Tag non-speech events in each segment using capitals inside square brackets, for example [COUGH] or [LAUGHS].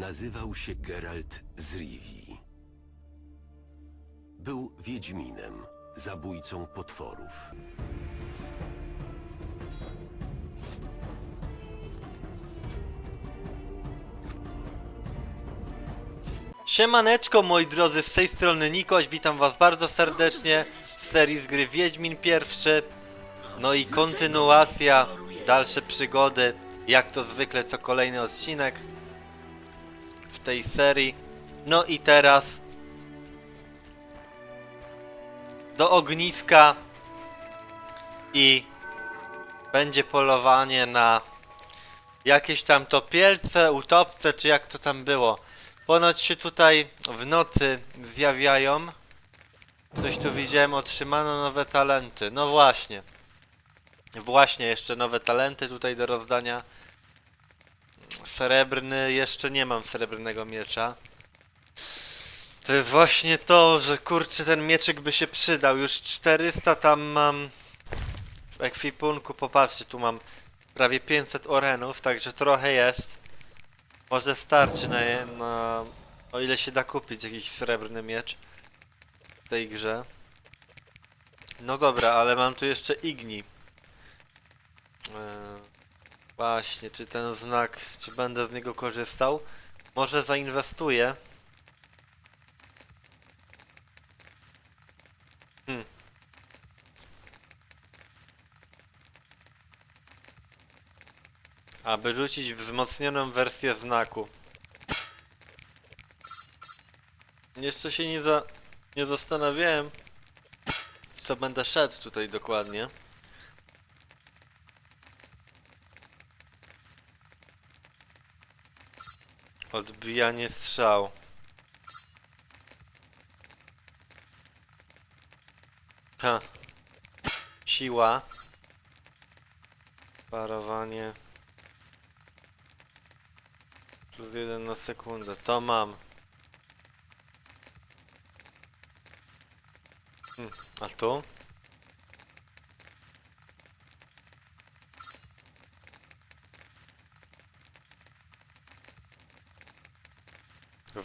nazywał się Geralt z Rivii. Był wiedźminem, zabójcą potworów. Siemaneczko moi drodzy, z tej strony Nikoś, witam was bardzo serdecznie w serii z gry Wiedźmin pierwszy No i kontynuacja, dalsze przygody, jak to zwykle co kolejny odcinek w tej serii No i teraz do ogniska i będzie polowanie na jakieś tam topielce, utopce, czy jak to tam było. Ponoć się tutaj w nocy zjawiają. Coś tu widziałem, otrzymano nowe talenty. No właśnie. Właśnie, jeszcze nowe talenty tutaj do rozdania. Srebrny, jeszcze nie mam srebrnego miecza. To jest właśnie to, że kurczę, ten mieczyk by się przydał. Już 400 tam mam w ekwipunku. Popatrzcie, tu mam prawie 500 orenów, także trochę jest. Może starczy na, na... O ile się da kupić jakiś srebrny miecz w tej grze. No dobra, ale mam tu jeszcze Igni. Eee, właśnie, czy ten znak, czy będę z niego korzystał? Może zainwestuję. Hmm. Aby rzucić wzmocnioną wersję znaku. Jeszcze się nie za... nie zastanawiałem w co będę szedł tutaj dokładnie. Odbijanie strzał. Ha. Siła. Parowanie. Plus jeden na sekundę. To mam. Hmm, a tu?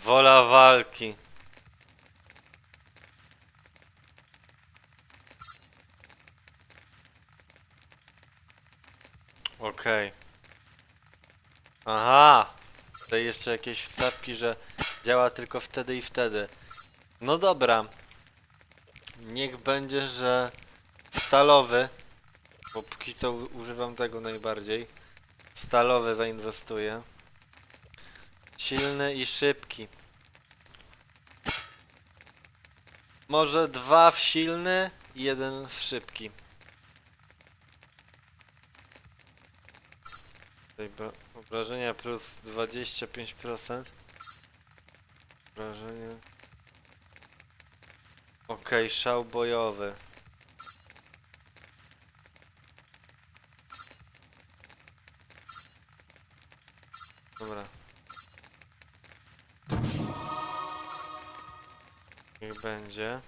Wola walki. Okej. Aha! Tutaj jeszcze jakieś wstawki, że działa tylko wtedy i wtedy. No dobra. Niech będzie, że stalowy, bo póki co używam tego najbardziej. Stalowy zainwestuję. Silny i szybki. Może dwa w silny i jeden w szybki. Obrażenia plus 25%. Obrażenia. Okej, szał bojowy. Dobra. Niech będzie.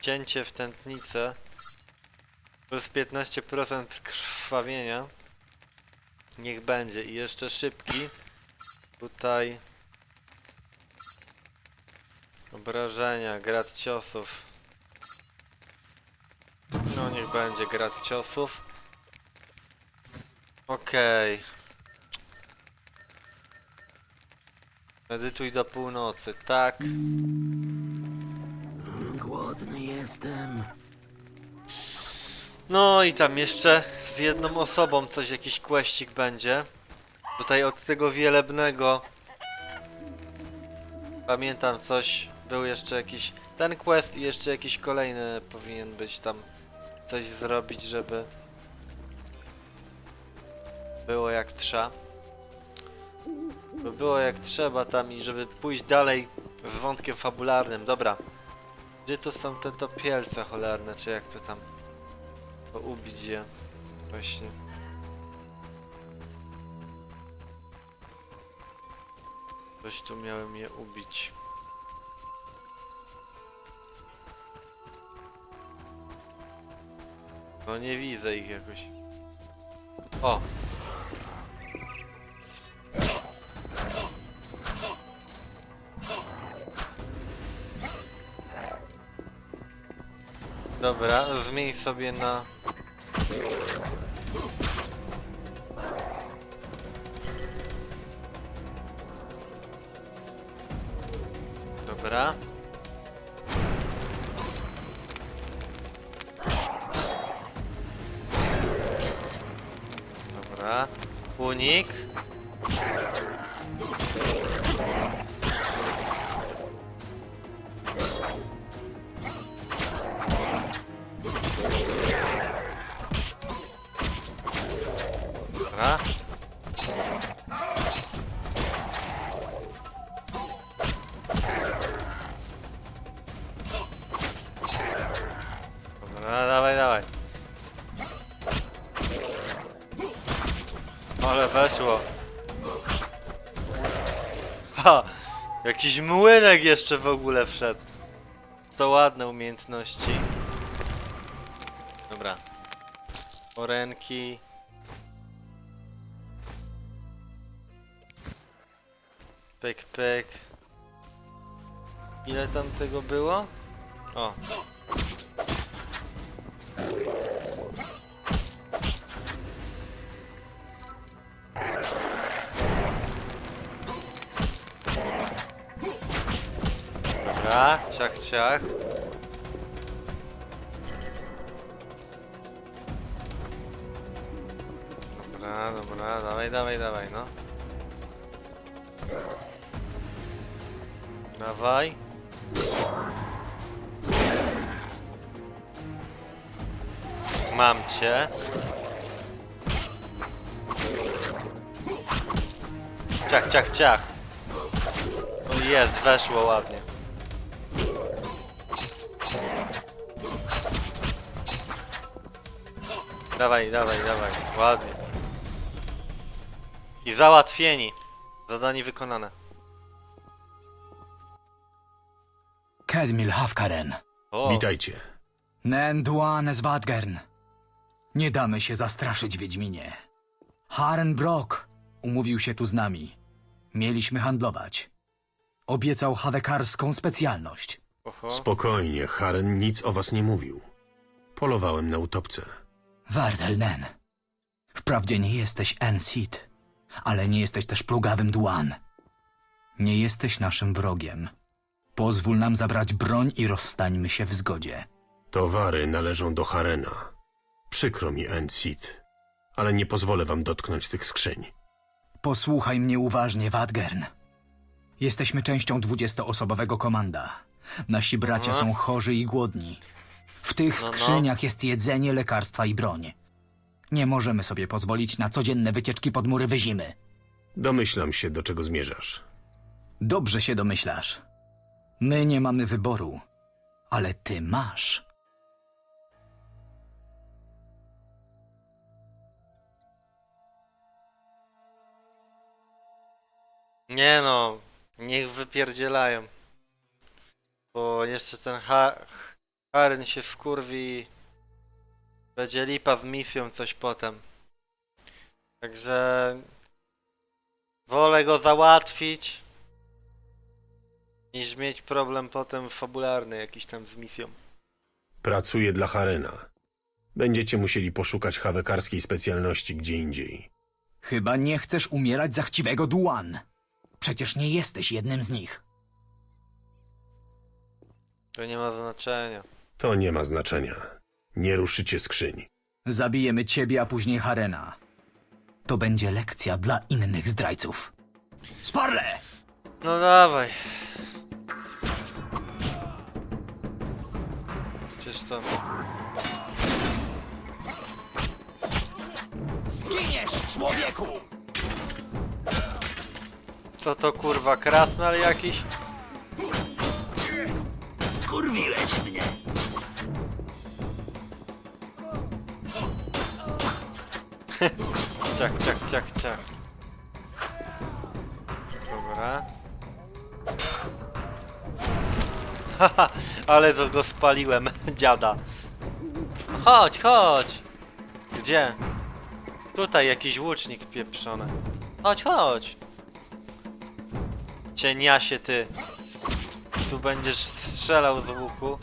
Cięcie w tętnicę. Plus 15% krwawienia. Niech będzie. I jeszcze szybki. Tutaj. Obrażenia, grad ciosów. No niech będzie grad ciosów. Okej. Medytuj do północy, tak. Głodny jestem. No i tam jeszcze z jedną osobą coś, jakiś questik będzie. Tutaj od tego wielebnego pamiętam coś, był jeszcze jakiś ten quest i jeszcze jakiś kolejny powinien być tam coś zrobić, żeby było jak trzeba. By było jak trzeba tam i żeby pójść dalej z wątkiem fabularnym. Dobra. Gdzie to są te topielce cholerne, czy jak to tam? Bo ubić je. Właśnie. Coś tu miałem je ubić. No nie widzę ich jakoś. O! Dobra, zmień sobie na... Dobra. Dobra. Unik. Młynek jeszcze w ogóle wszedł. To ładne umiejętności. Dobra. Orenki. Pyk, pyk. Ile tam tego było? O. Dobra, ciach, ciach. Dobra, dobra, dawaj, dawaj, dawaj, no. Dawaj. Mam cię. Ciach, ciach, ciach. O jest, weszło ładnie. Dawaj, dawaj, dawaj. Ładnie. I załatwieni. Zadanie wykonane. Kedmil Hafkaren. O, Witajcie. Nenduan Swadgern. Nie damy się zastraszyć, Wiedźminie. Haren Brock umówił się tu z nami. Mieliśmy handlować. Obiecał hawekarską specjalność. oho. Spokojnie, Haren nic o was nie mówił. Polowałem na utopce. Wardel Nen. Wprawdzie nie jesteś Ensit, ale nie jesteś też plugawym Duan. Nie jesteś naszym wrogiem. Pozwól nam zabrać broń i rozstańmy się w zgodzie. Towary należą do Harena. Przykro mi, Encid, ale nie pozwolę wam dotknąć tych skrzyń. Posłuchaj mnie uważnie, Wadgern. Jesteśmy częścią dwudziestoosobowego komanda. Nasi bracia są chorzy i głodni. W tych No, no. skrzyniach jest jedzenie, lekarstwa i broń. Nie możemy sobie pozwolić na codzienne wycieczki pod mury wyzimy. Domyślam się, do czego zmierzasz. Dobrze się domyślasz. My nie mamy wyboru, ale ty masz. Nie no, niech wypierdzielają. Bo jeszcze ten ha Haren się wkurwi. Będzie lipa z misją coś potem. Także wolę go załatwić niż mieć problem potem fabularny jakiś tam z misją. Pracuję dla Harena. Będziecie musieli poszukać hawekarskiej specjalności gdzie indziej. Chyba nie chcesz umierać za chciwego Duan. Przecież nie jesteś jednym z nich. To nie ma znaczenia. To nie ma znaczenia. Nie ruszycie skrzyń. Zabijemy ciebie, a później Harena. To będzie lekcja dla innych zdrajców. Sparle! No dawaj. Przecież to... Zginiesz, człowieku! Co to kurwa, krasnal jakiś? Kurwiłeś mnie. Ciach, ciach, ciach, ciach. Dobra. Haha, ale to go spaliłem, [LAUGHS] dziada. Chodź, chodź! Gdzie? Tutaj jakiś łucznik pieprzony. Chodź, chodź! Cieniasie ty. Tu będziesz strzelał z łuku.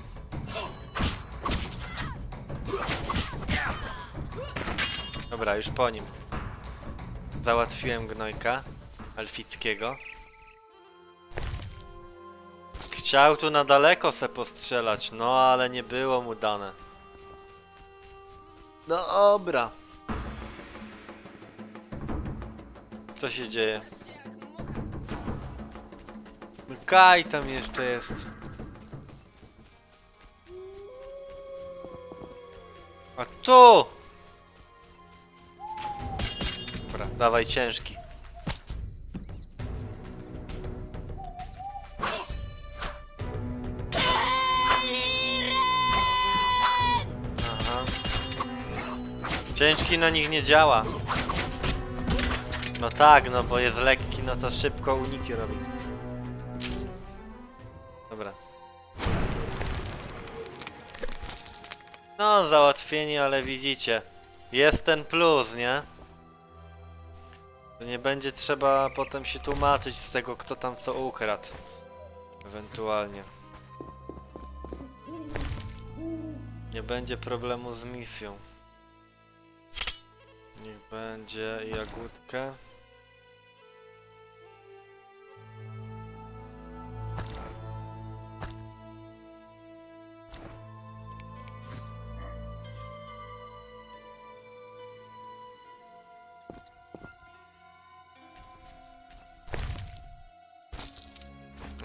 Dobra, już po nim. Załatwiłem gnojka elfickiego. Chciał tu na daleko se postrzelać, no ale nie było mu dane. Dobra. Co się dzieje? Kaj tam jeszcze jest. A tu! Dawaj ciężki. Aha. Ciężki na nich nie działa. No tak, no bo jest lekki, no to szybko uniki robi. Dobra. No, załatwieni, ale widzicie. Jest ten plus, nie? To nie będzie trzeba potem się tłumaczyć z tego, kto tam co ukradł. Ewentualnie. Nie będzie problemu z misją. Niech będzie jagódkę.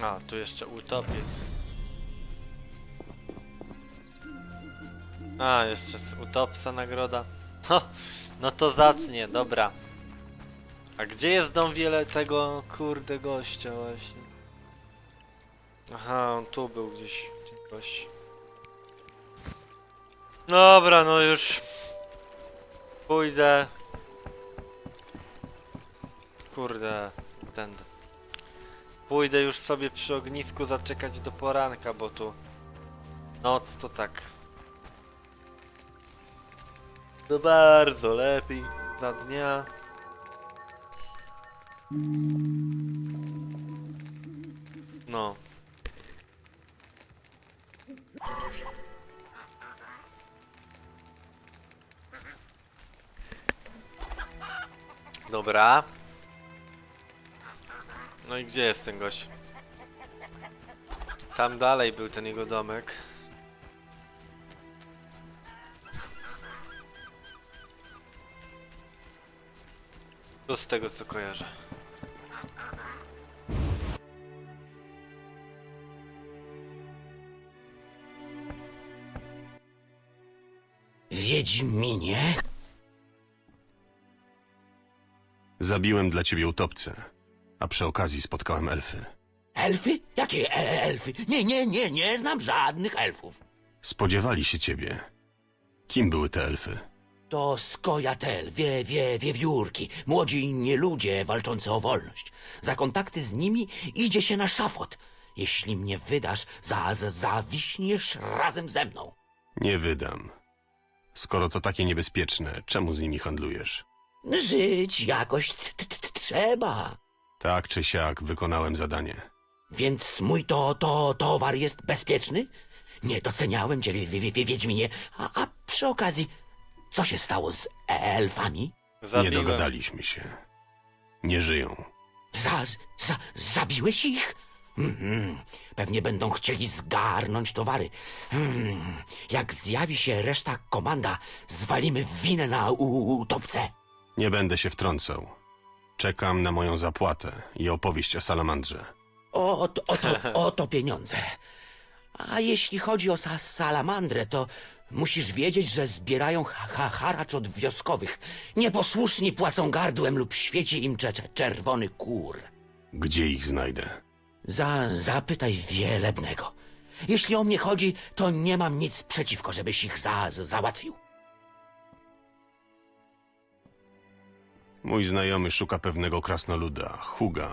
A, tu jeszcze utopiec. A, jeszcze z utopca nagroda. [LAUGHS] No, no to zacnie, dobra. A gdzie jest dom wiele tego kurde gościa właśnie? Aha, on tu był gdzieś. Dobra, no już pójdę. Kurde, tędy. Pójdę już sobie przy ognisku zaczekać do poranka, bo tu noc to tak. To bardzo lepiej za dnia. No. Dobra. No i gdzie jest ten gość? Tam dalej był ten jego domek. To z tego co kojarzę. Wiedźminie? Zabiłem dla ciebie utopcę, a przy okazji spotkałem elfy. Elfy? Jakie e elfy? Nie, nie, nie, nie znam żadnych elfów. Spodziewali się ciebie. Kim były te elfy? To skojatel, wie, wie, wiewiórki, młodzi nieludzie walczący o wolność. Za kontakty z nimi idzie się na szafot. Jeśli mnie wydasz, za, za, zawiśniesz razem ze mną. Nie wydam. Skoro to takie niebezpieczne, czemu z nimi handlujesz? Żyć jakoś t- t- t- trzeba. Tak czy siak wykonałem zadanie. Więc mój to, to towar jest bezpieczny? Nie doceniałem cię, wie, wie, wie, Wiedźminie. A, a przy okazji, co się stało z elfami? Nie Zabiłem. dogadaliśmy się. Nie żyją. Za, za, zabiłeś ich? Mhm. Pewnie będą chcieli zgarnąć towary. Hmm. Jak zjawi się reszta komanda, zwalimy winę na utopce. Nie będę się wtrącał. Czekam na moją zapłatę i opowieść o salamandrze. Oto, oto, oto pieniądze. A jeśli chodzi o sa salamandrę, to musisz wiedzieć, że zbierają ha ha haracz od wioskowych. Nieposłuszni płacą gardłem lub świeci im cze cze czerwony kur. Gdzie ich znajdę? Za, zapytaj wielebnego. Jeśli o mnie chodzi, to nie mam nic przeciwko, żebyś ich za, załatwił. Mój znajomy szuka pewnego krasnoluda, Huga,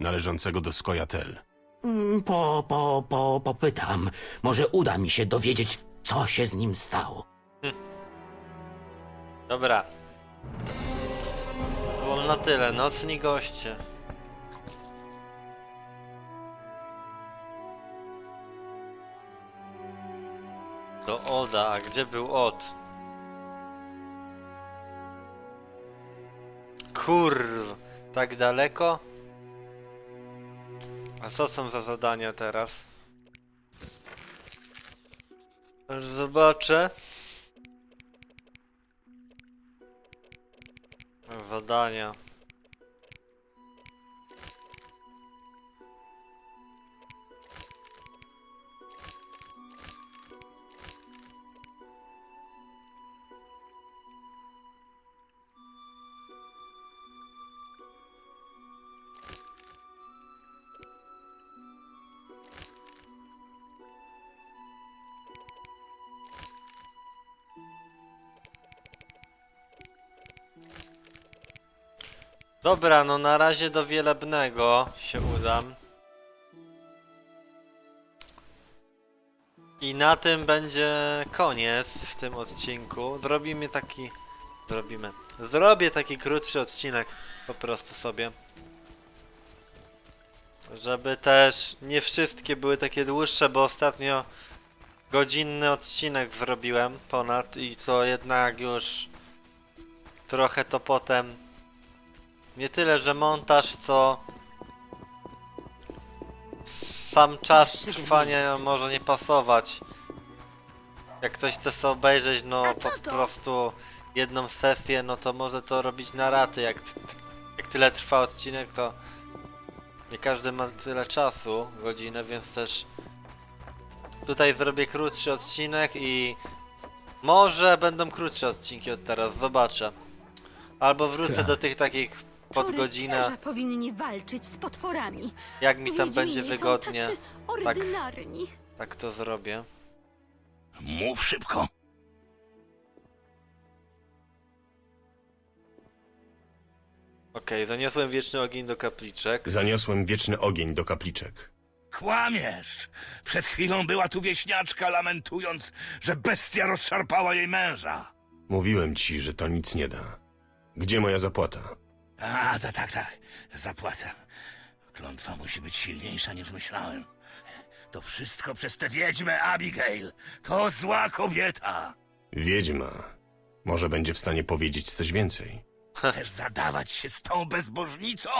należącego do Skojatel. Mm, Po, po, po, popytam. Może uda mi się dowiedzieć, co się z nim stało. Dobra. Było na tyle. Nocni goście. Do Oda, a gdzie był Od? Kurw, tak daleko? A co są za zadania teraz? Zobaczę. Zadania. Dobra, no na razie do Wielebnego się udam. I na tym będzie koniec w tym odcinku. Zrobimy taki... Zrobimy. Zrobię taki krótszy odcinek po prostu sobie. Żeby też nie wszystkie były takie dłuższe, bo ostatnio godzinny odcinek zrobiłem ponad i co jednak już trochę to potem nie tyle, że montaż, co sam czas trwania może nie pasować. Jak ktoś chce sobie obejrzeć, no po prostu jedną sesję, no to może to robić na raty. Jak, jak tyle trwa odcinek, to nie każdy ma tyle czasu, godzinę, więc też tutaj zrobię krótszy odcinek i może będą krótsze odcinki od teraz, zobaczę. Albo wrócę Tak. do tych takich pod godzinę, rycerze powinni walczyć z potworami. jak mi tam Wiedźmini będzie są wygodnie, tacy ordynarni. tak to zrobię. Mów szybko. Okej, zaniosłem wieczny ogień do kapliczek. Zaniosłem wieczny ogień do kapliczek. Kłamiesz! Przed chwilą była tu wieśniaczka lamentując, że bestia rozszarpała jej męża. Mówiłem ci, że to nic nie da. Gdzie moja zapłata? A, tak, tak, tak. Zapłata. Klątwa musi być silniejsza niż myślałem. To wszystko przez tę wiedźmę Abigail. To zła kobieta. Wiedźma. Może będzie w stanie powiedzieć coś więcej. [LAUGHS] Chcesz zadawać się z tą bezbożnicą?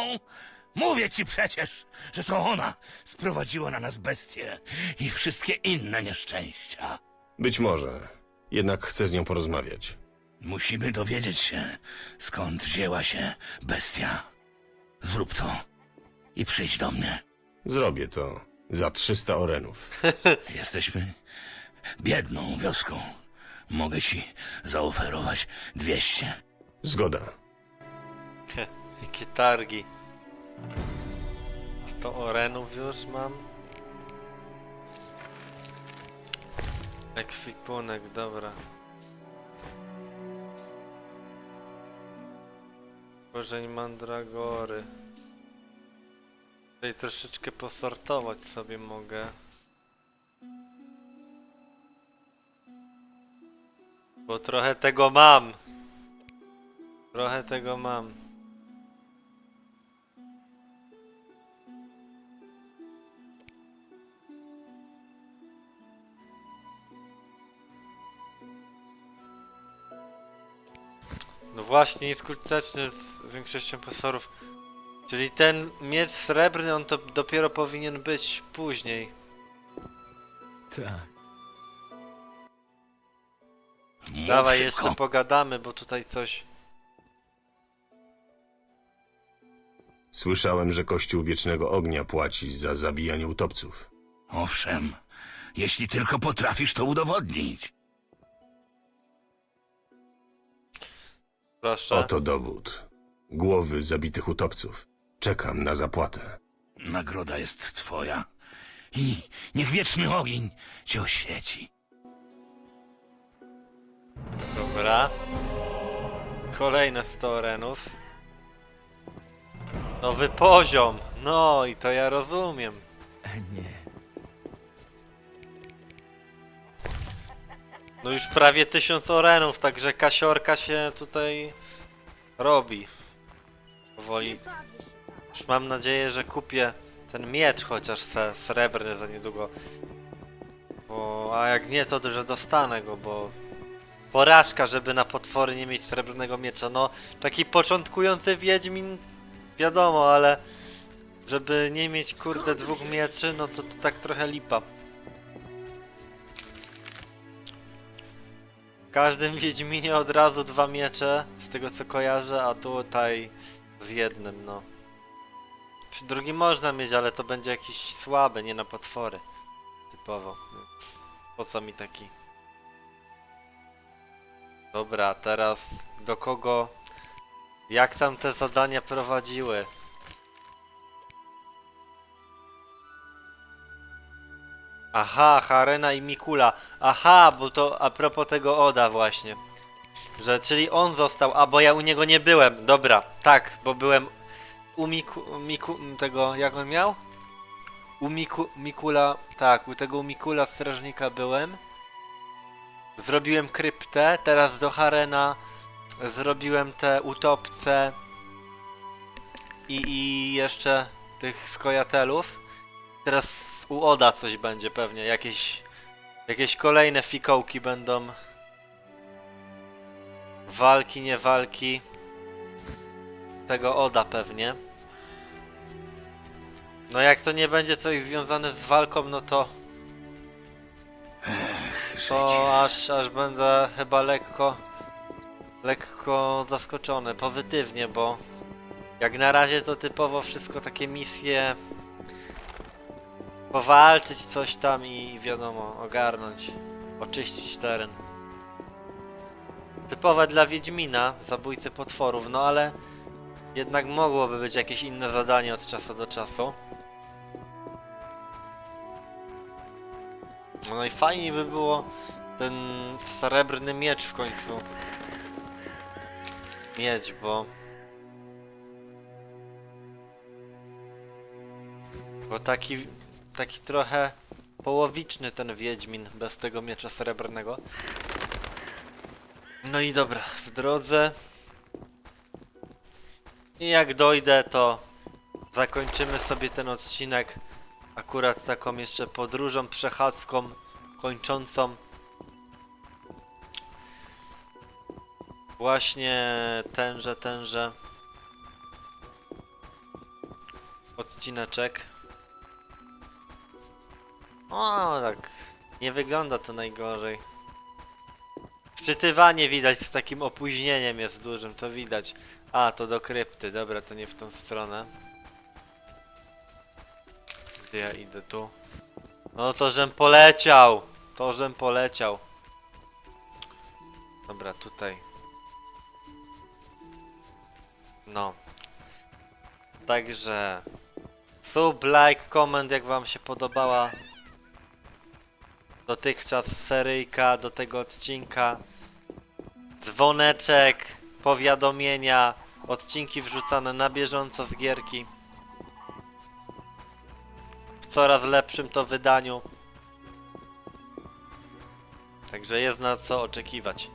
Mówię ci przecież, że to ona sprowadziła na nas bestię i wszystkie inne nieszczęścia. Być może. Jednak chcę z nią porozmawiać. Musimy dowiedzieć się, skąd wzięła się bestia. Zrób to i przyjdź do mnie. Zrobię to za 300 orenów. [LAUGHS] Jesteśmy biedną wioską. Mogę ci zaoferować 200. Zgoda. [LAUGHS] Jakie targi. 100 orenów już mam. Ekwipunek, dobra. Korzeń mandragory. Tutaj troszeczkę posortować sobie mogę. Bo trochę tego mam. Trochę tego mam. No właśnie, nieskuteczny z większością potworów. Czyli ten miecz srebrny, on to dopiero powinien być później. Tak. Mów Dawaj, szybko. jeszcze pogadamy, bo tutaj coś... Słyszałem, że Kościół Wiecznego Ognia płaci za zabijanie utopców. Owszem, jeśli tylko potrafisz to udowodnić. Proszę. Oto dowód. Głowy zabitych utopców. Czekam na zapłatę. Nagroda jest twoja. I niech wieczny ogień cię oświeci. Dobra. Kolejne 100 orenów. Nowy poziom. No i to ja rozumiem. Nie. No już prawie tysiąc orenów, także kasiorka się tutaj robi. Powoli. Już mam nadzieję, że kupię ten miecz chociaż se, srebrny za niedługo. Bo, a jak nie, to że dostanę go, bo porażka, żeby na potwory nie mieć srebrnego miecza. No, taki początkujący Wiedźmin, wiadomo, ale żeby nie mieć kurde dwóch mieczy, no to, to tak trochę lipa. Każdym Wiedźminie od razu dwa miecze, z tego co kojarzę, a tutaj z jednym, no. Czy drugi można mieć, ale to będzie jakiś słaby, nie na potwory. Typowo, więc po co mi taki? Dobra, teraz do kogo... Jak tam te zadania prowadziły? Aha, Harena i Mikula. Aha, bo to a propos tego Oda właśnie. Że, czyli on został, a bo ja u niego nie byłem. Dobra, tak, bo byłem u Miku, Miku tego, jak on miał? U Miku, Mikula, tak, u tego Mikula strażnika byłem. Zrobiłem kryptę, teraz do Harena zrobiłem te utopce i, i jeszcze tych skojatelów. Teraz u Oda coś będzie pewnie, jakieś, jakieś kolejne fikołki będą. Walki, nie walki. Tego Oda pewnie. No jak to nie będzie coś związane z walką, no to... To aż, aż będę chyba lekko... Lekko zaskoczony, pozytywnie, bo... Jak na razie to typowo wszystko takie misje... Powalczyć coś tam i wiadomo, ogarnąć. Oczyścić teren. Typowe dla Wiedźmina, zabójcy potworów, no ale... Jednak mogłoby być jakieś inne zadanie od czasu do czasu. No i fajnie by było ten srebrny miecz w końcu mieć, bo... Bo taki, taki trochę połowiczny ten Wiedźmin bez tego miecza srebrnego. No i dobra, w drodze. I jak dojdę, to zakończymy sobie ten odcinek akurat taką jeszcze podróżą przechadzką kończącą właśnie tenże, tenże odcineczek. O, tak nie wygląda to najgorzej. Wczytywanie widać z takim opóźnieniem jest dużym, to widać. A, to do krypty, dobra, to nie w tą stronę. Gdzie ja idę tu? No to żem poleciał! To żem poleciał. Dobra, tutaj. No. Także sub, like, comment jak wam się podobała dotychczas seryjka do tego odcinka. Dzwoneczek, powiadomienia, odcinki wrzucane na bieżąco z gierki. W coraz lepszym to wydaniu. Także jest na co oczekiwać.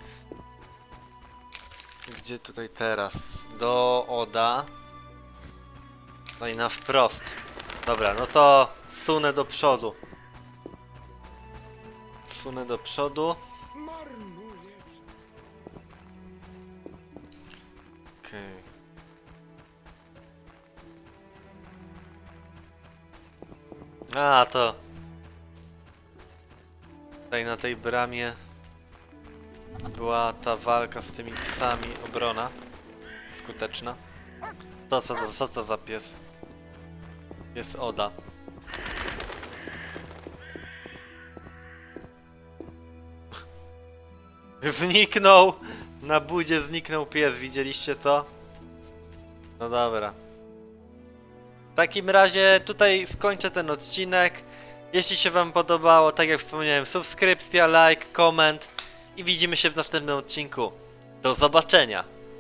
Gdzie tutaj teraz? Do Oda. No i na wprost. Dobra, no to sunę do przodu. Sunę do przodu. Okej. A, to... Tutaj na tej bramie była ta walka z tymi psami, obrona skuteczna. To co to, co to za pies? Jest Oda. Zniknął! Na budzie zniknął pies, widzieliście to? No dobra. W takim razie tutaj skończę ten odcinek. Jeśli się wam podobało, tak jak wspomniałem, subskrypcja, like, koment i widzimy się w następnym odcinku. Do zobaczenia!